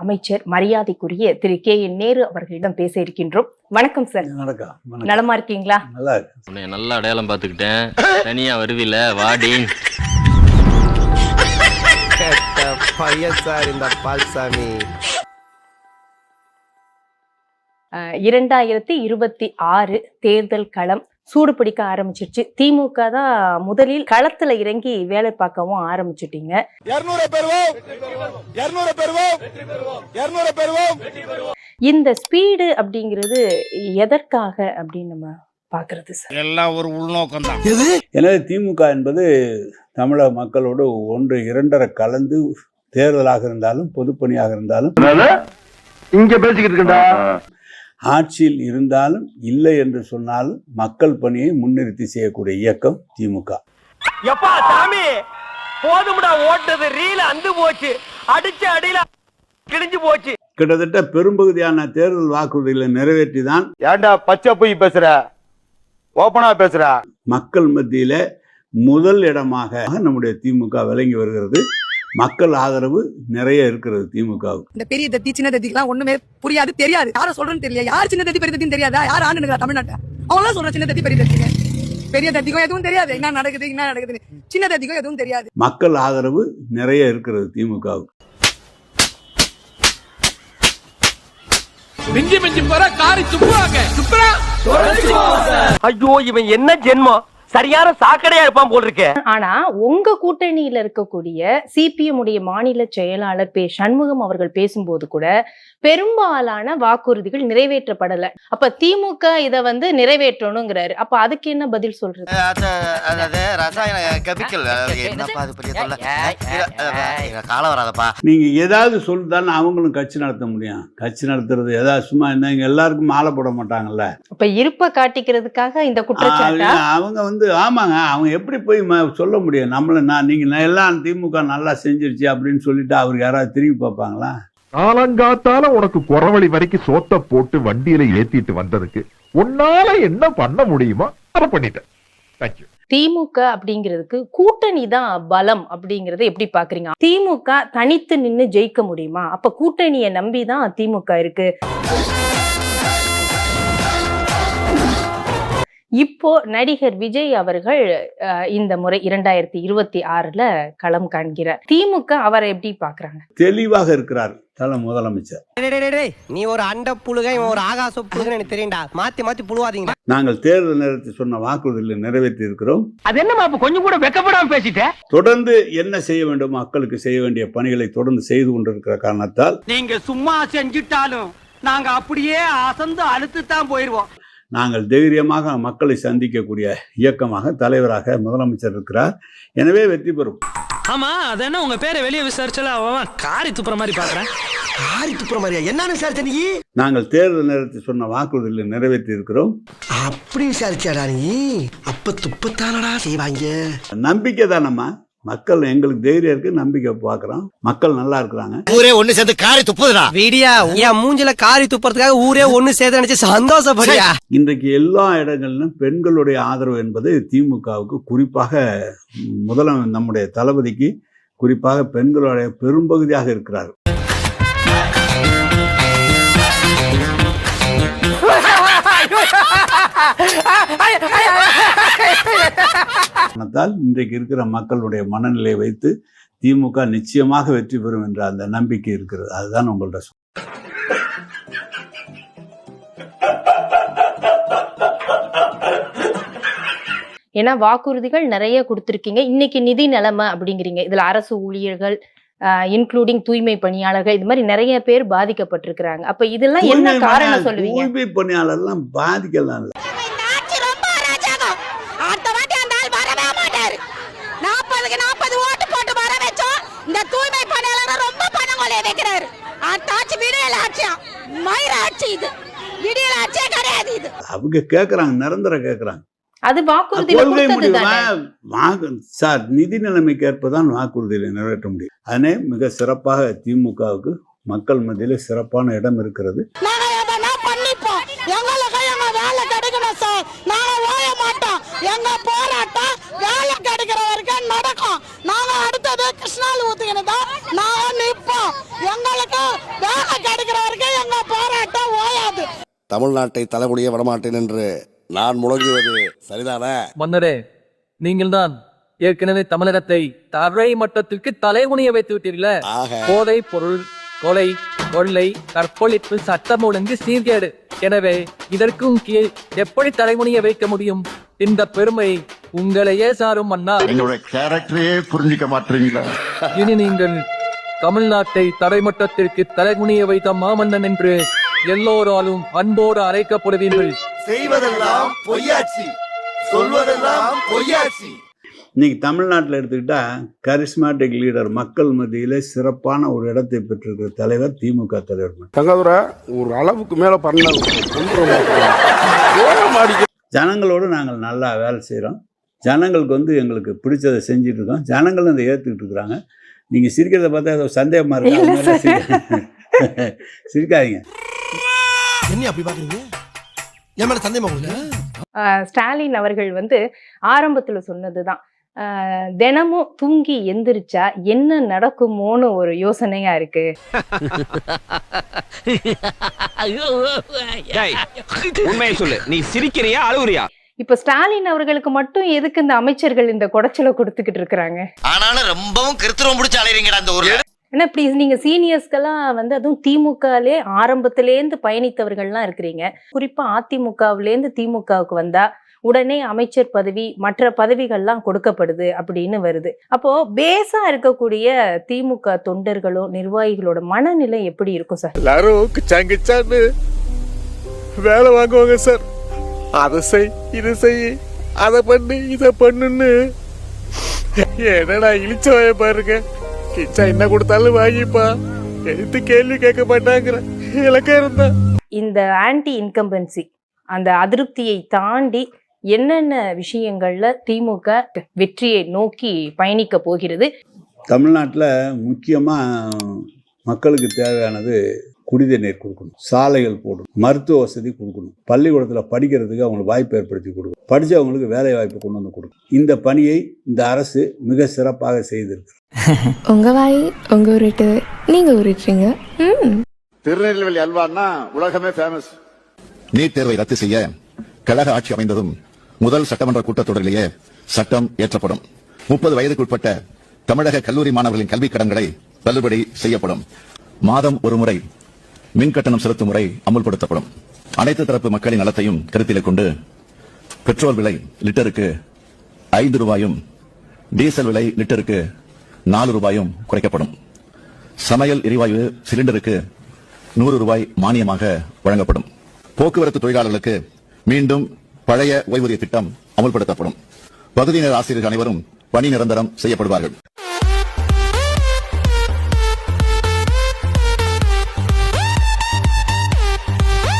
அமைச்சர் மரியாதைக்குரிய திரு K N Nehru அவர்களிடம் பேச இருக்கின்றோம். வணக்கம் சார். நலமா இருக்கீங்களா? நல்லா இருக்கு. உன்னை நல்லா அடையாளம் பார்த்துக்கிட்டேன். தனியா வருவில வாடி. பையன் சார் இந்த பால்சாமி. அஹ், இரண்டாயிரத்தி இருபத்தி ஆறு தேர்தல் களம் சூடு பிடிக்க ஆரம்பிச்சிருச்சு. திமுக தான் முதலில் களத்துல இறங்கி வேலை பார்க்கவும் ஆரம்பிச்சிட்டீங்க. இந்த ஸ்பீடு அப்படிங்கிறது எதற்காக அப்படின்னு நம்ம பாக்குறது சார்? எல்லாம் ஒரு உள்நோக்கம் தான். எனவே திமுக என்பது தமிழக மக்களோடு ஒன்று இரண்டரை கலந்து தேர்தலாக இருந்தாலும் பொதுப்பணியாக இருந்தாலும். இங்க பேசிக்கிட்டு இருக்கா ஆட்சியில் இருந்தாலும் இல்லை என்று சொன்னாலும் மக்கள் பணியை முன்னிறுத்தி செய்யக்கூடிய இயக்கம் திமுக. எப்பா சாமி? போதும்டா ஓட்டது. ரீல அந்து போச்சு. அடிச்ச அடியில கிழிஞ்சு போச்சு. கிட்டத்தட்ட பெரும்பகுதியான தேர்தல் வாக்குறுதிகளை நிறைவேற்றி தான் ஏன்டா பச்சை பொய் பேசுற? ஓப்பனா பேசுற? மக்கள் மத்தியில முதல் இடமாக நம்முடைய திமுக விளங்கி வருகிறது. மக்கள் ஆதரவு நிறைய இருக்கிறது திமுகவுக்கு. இந்த பெரிய தத்தி சின்ன தத்திக்கெல்லாம் ஒண்ணுமே புரியாது தெரியாது. யார சொல்றேன்னு தெரியல. யார் சின்ன தத்தி பெரிய தத்தின்னு தெரியாதா? யார் ஆண்டு தமிழ்நாட்டை அவங்களாம் சொல்ற சின்ன தத்தி பெரிய தத்திங்க பெரிய தத்திக்கும் எதுவும் தெரியாது. என்ன நடக்குது என்ன நடக்குது சின்ன தத்திக்கும் எதுவும் தெரியாது. மக்கள் ஆதரவு நிறைய இருக்கிறது திமுகவுக்கு. மிஞ்சி மிஞ்சி போற காரி துப்புறாங்க. துப்புறா. ஐயோ இவன் என்ன ஜென்மம்? சரியான சாக்கடையா இருப்பான் போல் இருக்கே ஆனா உங்க கூட்டணியில இருக்கக்கூடிய சிபிஎம் உடைய மாநில செயலாளர் பே சண்முகம் அவர்கள் பேசும்போது கூட பெரும்பாலான வாக்குறுதிகள் நிறைவேற்றப்படல. அப்ப திமுக இத வந்து நிறைவேற்றணுங்கிறாரு. அப்ப அதுக்கு என்ன பதில் சொல்றது? காலம் வராதப்பா. நீங்க ஏதாவது சொல்லித்தானே அவங்களும் கட்சி நடத்த முடியும். கட்சி நடத்துறது ஏதாவது சும்மா என்ன எல்லாருக்கும் மாலை போட மாட்டாங்கல்ல. அப்ப இருப்ப காட்டிக்கிறதுக்காக இந்த குற்றச்சாட்டா? அவங்க- அவங்க வந்து ஆமாங்க அவங்க எப்படி போய் சொல்ல முடியும்? நம்மள நான் நீங்க எல்லாம் திமுக நல்லா செஞ்சிருச்சு அப்படின்னு சொல்லிட்டு அவருக்கு யாராவது திரும்பி பார்ப்பாங்களா? காலங்காத்தால உனக்கு குறவழி வரைக்கும் சோத்த போட்டு வண்டியில ஏத்திட்டு வந்ததுக்கு உன்னால என்ன பண்ண முடியுமோ அதை பண்ணிட்டேன். தேங்க்யூ திமுக அப்படிங்கிறதுக்கு கூட்டணி தான் பலம் அப்படிங்கறத எப்படி பாக்குறீங்க திமுக தனித்து நின்னு ஜெயிக்க முடியுமா? அப்ப கூட்டணியை நம்பி தான் திமுக இருக்கு. இப்போ நடிகர் விஜய் அவர்கள் இந்த முறை இரண்டாயிரத்தி இருபத்தி ஆறுல களம் காண்கிறார். திமுக அவரை எப்படி பாக்குறாங்க தெளிவாக இருக்கிறார் தல முதலமைச்சர். நீ ஒரு அண்ட புழுக இவன் ஒரு ஆகாச புழுகன்னு எனக்கு தெரியும்டா. மாத்தி மாத்தி புழுவாதீங்க. நாங்கள் தேர்தல் நேரத்தில் சொன்ன வாக்குறுதிகளை நிறைவேற்றி இருக்கிறோம். அது என்னமா அப்ப கொஞ்சம் கூட வெக்கப்படாம பேசிட்ட? தொடர்ந்து என்ன செய்ய வேண்டும் மக்களுக்கு செய்ய வேண்டிய பணிகளை தொடர்ந்து செய்து கொண்டிருக்கிற காரணத்தால் நீங்க சும்மா செஞ்சுட்டாலும் நாங்க அப்படியே அசந்து அழுத்து தான் போயிருவோம். நாங்கள் தைரியமாக மக்களை சந்திக்கக்கூடிய இயக்கமாக தலைவராக முதலமைச்சர் இருக்கிறார். எனவே வெற்றி பெறும். ஆமா அது என்ன? உங்க பேரை வெளியே விசாரிச்சால அவன் காரி துப்புற மாதிரி பாக்குறேன். ஆரி துப்புற மாதிரியா? என்ன விசாரிச்ச நீ? நாங்கள் தேர்தல் நேரத்தில் சொன்ன வாக்குறுதிகளை நிறைவேற்றி இருக்கிறோம் அப்படி விசாரிச்சாடா நீ? அப்ப துப்பத்தானடா செய்வாங்க. நம்பிக்கை தானம்மா மக்கள் எங்களுக்கு தைரியம் இருக்கு நம்பிக்கை பார்க்குறோம். மக்கள் நல்லா இருக்கிறாங்க. ஊரே ஒண்ணு சேர்ந்து காரி துப்புதுடா. வீடியா என் மூஞ்சில காரி துப்புறதுக்காக ஊரே ஒண்ணு சேர்த்து நினைச்சு சந்தோஷப்படியா இன்றைக்கு எல்லா இடங்களிலும் பெண்களுடைய ஆதரவு என்பது திமுகவுக்கு குறிப்பாக முதல நம்முடைய தளபதிக்கு குறிப்பாக பெண்களுடைய பெரும்பகுதியாக இருக்கிறார் காரணத்தால் இன்றைக்கு இருக்கிற மக்களுடைய மனநிலையை வைத்து திமுக நிச்சயமாக வெற்றி பெறும் என்ற அந்த நம்பிக்கை இருக்கிறது. அதுதான் உங்கள்ட்ட. ஏன்னா வாக்குறுதிகள் நிறைய கொடுத்திருக்கீங்க. இன்னைக்கு நிதி நிலைமை அப்படிங்கிறீங்க. இதுல அரசு ஊழியர்கள் இன்க்ளூடிங் தூய்மை பணியாளர்கள் இது மாதிரி நிறைய பேர் பாதிக்கப்பட்டிருக்கிறாங்க. அப்ப இதெல்லாம் என்ன காரணம் சொல்லுவீங்க? தூய்மை பணியாளர்லாம் பாதிக்கலாம் இல்ல. மயிர ஆட்சி இது. ஆட்சியே கிடையாது இது. அவங்க கேக்குறாங்க நிரந்தரம் கேக்குறாங்க. அது வாக்குறுதியில கொள்கை கொடுத்தது முடிவு தானே. வாக்கு சார் நிதி நிலைமைக்கு ஏற்பதான் வாக்குறுதியை நிறைவேற்ற முடியும். அதனே மிக சிறப்பாக திமுகவுக்கு மக்கள் மத்தியில சிறப்பான இடம் இருக்கிறது. எங்க வேலை கிடைக்கணும் சார். நாங்க ஓய மாட்டோம். எங்க போராட்டம் வேலை கிடைக்கிற வரைக்கும் நடக்கும். நாங்க அடுத்தது கிருஷ்ணால் ஊத்துக்கிட்டு தான் நாங்க நிப்போம். எங்களுக்கு வேலை தமிழ்நாட்டை தலைமுடிய விடமாட்டேன் என்று நான் முழங்குவது சரிதானே? மன்னரே நீங்கள்தான் ஏற்கனவே தமிழகத்தை தரை மட்டத்திற்கு தலைகுனிய வைத்து விட்டீர்களே. ஆக. போதை பொருள் கொலை கொள்ளை கற்பழிப்பு சட்டம் ஒழுங்கு சீர்கேடு. எனவே இதற்கும் கீழ் எப்படி தலைமுனிய வைக்க முடியும்? இந்த பெருமை உங்களையே சாரும் மன்னா. என்னோட கேரக்டரையே புரிஞ்சுக்க மாட்டீங்களா? இனி நீங்கள் தமிழ்நாட்டை தரைமட்டத்திற்கு தலைகுனிய வைத்த மாமன்னன் என்று எல்லோராலும் அன்போடு அழைக்கப்படுவீர்கள். செய்வதெல்லாம் பொய்யாச்சி. சொல்வதெல்லாம் பொய்யாச்சி. இன்னைக்கு தமிழ்நாட்டில் எடுத்துக்கிட்டா கரிஸ்மாட்டிக் லீடர் மக்கள் மத்தியில சிறப்பான ஒரு இடத்தை பெற்றிருக்கிற தலைவர் திமுக தலைவர். தங்காதுரை ஒரு அளவுக்கு மேல பண்ண ஜனங்களோடு நாங்கள் நல்லா வேலை செய்கிறோம் ஜனங்களுக்கு வந்து எங்களுக்கு பிடிச்சதை செஞ்சுட்டு இருக்கோம். ஜனங்களும் அதை ஏற்றுக்கிட்டு இருக்கிறாங்க. நீங்கள் சிரிக்கிறத பார்த்தா ஏதோ சந்தேகமா இருக்கு? சிரிக்காதீங்க. என்ன அப்படி பாக்குறீங்க? என் மேல சந்தேகமா உங்களுக்கு? ஸ்டாலின் அவர்கள் வந்து ஆரம்பத்துல சொன்னதுதான். தினமும் தூங்கி எந்திரிச்சா என்ன நடக்குமோன்னு ஒரு யோசனையா இருக்கு. உண்மையை சொல்லு. நீ சிரிக்கிறியா அழுகுறியா? இப்ப ஸ்டாலின் அவர்களுக்கு மட்டும் எதுக்கு இந்த அமைச்சர்கள் இந்த குடைச்சலை கொடுத்துக்கிட்டு இருக்கிறாங்க? ஆனாலும் ரொம்பவும் கிருத்துவம் பிடிச்ச அலையறீங்கடா அந்த ஊர்ல. ஏன்னா இப்படி நீங்கள் சீனியர்ஸ்க்கெல்லாம் வந்து அதுவும் திமுகலே ஆரம்பத்துலேருந்து பயணித்தவர்கள்லாம் இருக்கிறீங்க. குறிப்பாக அதிமுகவிலேருந்து திமுகவுக்கு வந்தால் உடனே அமைச்சர் பதவி மற்ற பதவிகள்லாம் கொடுக்கப்படுது அப்படின்னு வருது. அப்போ பேஸா இருக்கக்கூடிய திமுக தொண்டர்களோ நிர்வாகிகளோட மனநிலை எப்படி இருக்கும் சார்? எல்லாரும் கிச்சாங்கிச்சான்னு வேலை வாங்குவாங்க சார். அதை செய் இது செய் அதை பண்ணு இதை பண்ணுன்னு. என்னடா இழிச்சவாய பாருங்க. கிச்சா என்ன கொடுத்தாலும் வாங்கிப்பா. எடுத்து கேள்வி கேட்க மாட்டாங்கிற. இலக்கம் தான் இந்த ஆன்டி இன்கம்பன்சி அந்த அதிருப்தியை தாண்டி என்னென்ன விஷயங்கள்ல திமுக வெற்றியை நோக்கி பயணிக்க போகிறது? தமிழ்நாட்டில் முக்கியமாக மக்களுக்கு தேவையானது குடித நீர் கொடுக்கணும். சாலைகள் போடணும். மருத்துவ வசதி கொடுக்கணும். பள்ளிக்கூடத்தில் படிக்கிறதுக்கு அவங்களுக்கு வாய்ப்பு ஏற்படுத்தி கொடுக்கணும். படித்தவங்களுக்கு வேலை வாய்ப்பு கொண்டு வந்து கொடுக்கணும். இந்த பணியை இந்த அரசு மிக சிறப்பாக செய்திருக்கு. உங்க வாய் உங்க உருட்டு. நீங்க உருட்டுறீங்க. ம். திருநெல்வேலி அல்வான்னா உலகமே ஃபேமஸ் நீட் தேர்வை ரத்து செய்ய கழக ஆட்சி அமைந்ததும் முதல் சட்டமன்ற கூட்டத்தொடரிலேயே சட்டம் இயற்றப்படும் முப்பது வயதுக்குட்பட்ட தமிழக கல்லூரி மாணவர்களின் கல்விக் கடன்களை தள்ளுபடி செய்யப்படும். மாதம் ஒரு மின் கட்டணம் செலுத்தும் முறை அமுல்படுத்தப்படும். அனைத்து தரப்பு மக்களின் நலத்தையும் கருத்தில் கொண்டு பெட்ரோல் விலை லிட்டருக்கு ஐந்து ரூபாயும் டீசல் விலை லிட்டருக்கு நாலு ரூபாயும் குறைக்கப்படும். சமையல் எரிவாயு சிலிண்டருக்கு நூறு ரூபாய் மானியமாக வழங்கப்படும். போக்குவரத்து தொழிலாளர்களுக்கு மீண்டும் பழைய ஓய்வூதிய திட்டம் அமல்படுத்தப்படும். பகுதி நேர ஆசிரியர்கள் அனைவரும் பணி நிரந்தரம் செய்யப்படுவார்கள்.